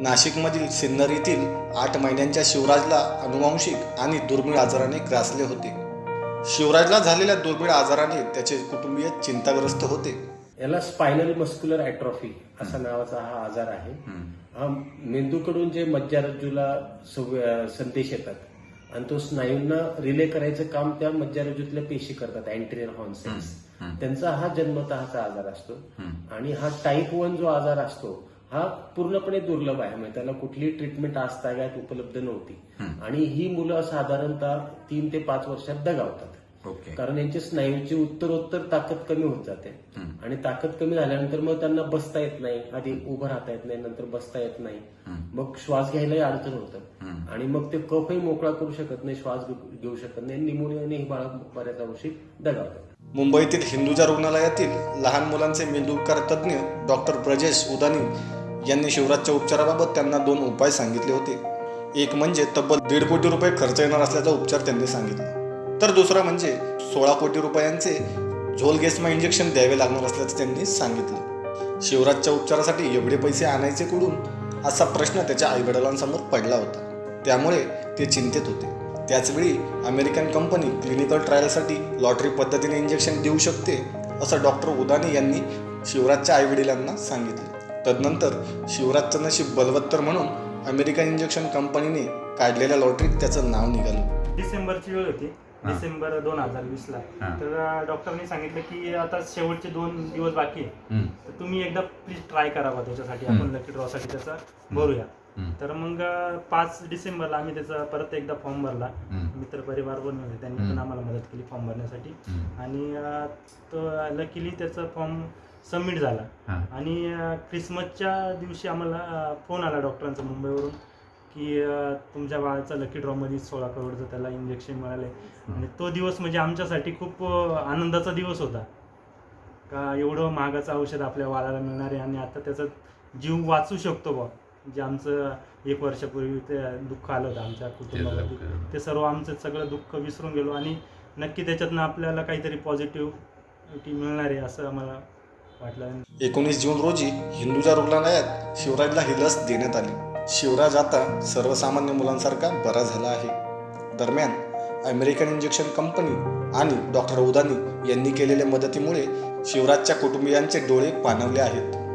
नाशिकमधील सिन्नर येथील आठ महिन्यांच्या शिवराजला अनुवांशिक आणि दुर्मिळ आजाराने ग्रासले होते. शिवराजला झालेल्या दुर्मिळ आजाराने त्याचे कुटुंबीय चिंताग्रस्त होते. याला स्पायनल मस्क्युलर ॲट्रॉफी असा नावाचा हा आजार आहे. हा मेंदूकडून जे मज्जारज्जूला संदेश येतात आणि तो स्नायूंना रिले करायचं काम त्या मज्जारज्जूतल्या पेशी करतात अँटेरियर हॉर्नसेल्स त्यांचा हा जन्मतःचा आजार असतो. आणि हा टाईप वन जो आजार असतो हा पूर्णपणे दुर्लभ आहे. म्हणजे त्याला कुठलीही ट्रीटमेंट आजतागायत उपलब्ध नव्हती. आणि ही मुलं साधारणतः तीन ते पाच वर्षात दगावतात. ओके. कारण यांची स्नायूची उत्तरोत्तर ताकद कमी होत जाते. आणि ताकद कमी झाल्यानंतर मग त्यांना बसता येत नाही. आधी उभं राहता येत नाही नंतर बसता येत नाही. मग श्वास घ्यायलाही अडचण होतं. आणि मग ते कफही मोकळा करू शकत नाही श्वास घेऊ- शकत नाही. निमोनियाने ही बाळा बऱ्याच अंशी दगावतात. मुंबईतील हिंदुजा रुग्णालयातील लहान मुलांचे मेंदूपकार तज्ज्ञ डॉक्टर ब्रजेश उदानी यांनी शिवराजच्या उपचाराबाबत त्यांना दोन उपाय सांगितले होते. एक म्हणजे तब्बल दीड कोटी रुपये खर्च येणार असल्याचा उपचार त्यांनी सांगितला. तर दुसरा म्हणजे सोळा कोटी रुपयांचे झोल गेस्मा इंजेक्शन द्यावे लागणार असल्याचं त्यांनी सांगितलं. शिवराजच्या उपचारासाठी एवढे पैसे आणायचे कुठून? असा प्रश्न त्याच्या आईवडिलांसमोर पडला होता. त्यामुळे ते चिंतेत होते. त्याचवेळी अमेरिकन कंपनी क्लिनिकल ट्रायलसाठी लॉटरी पद्धतीने इंजेक्शन देऊ शकते असं डॉक्टर उदानी यांनी शिवराजच्या आईवडिलांना सांगितले. तदनंतर शिवराजचं नशीब बलवत्तर म्हणून अमेरिकन इंजेक्शन कंपनीने काढलेल्या लॉटरीत त्याचं नाव निघालं डिसेंबरची वेळ होती डिसेंबर दोन हजार वीस ला. तर डॉक्टरनी सांगितलं की आता शेवटचे दोन दिवस बाकी आहे. तर तुम्ही एकदा प्लीज ट्राय करावा त्याच्यासाठी. आपण लकी ड्रॉसाठी त्याचा भरूया. तर मग पाच डिसेंबरला आम्ही त्याचा परत एकदा फॉर्म भरला. मित्र परिवार पण होते त्यांनी. पण आम्हाला मदत केली फॉर्म भरण्यासाठी. आणि तो लकीली त्याचा फॉर्म सबमिट झाला. आणि क्रिसमसच्या दिवशी आम्हाला फोन आला डॉक्टरांचा मुंबईवरून की तुमच्या बाळाचा लकी ड्रॉमध्ये सोळा करोडचं त्याला इंजेक्शन मिळाले. आणि तो दिवस म्हणजे आमच्यासाठी खूप आनंदाचा दिवस होता. का एवढं महागाचं औषध आपल्या बाळाला मिळणार आहे आणि आता त्याचा जीव वाचू शकतो बा. जे आमचं एक वर्षापूर्वी ते दुःख आलं होतं आमच्या कुटुंबामध्ये. ते सर्व आमचं सगळं दुःख विसरून गेलो आणि नक्की त्याच्यातनं आपल्याला काहीतरी पॉझिटिव्ह मिळणार आहे असं आम्हाला एकोणीस जून रोजी हिंदुजा रुग्णालयात शिवराजला ही लस देण्यात आली. शिवराज आता सर्वसामान्य मुलांसारखा बरा झाला आहे. दरम्यान अमेरिकन इंजेक्शन कंपनी आणि डॉक्टर उदानी यांनी केलेल्या मदतीमुळे शिवराजच्या कुटुंबियांचे डोळे पाणवले आहेत.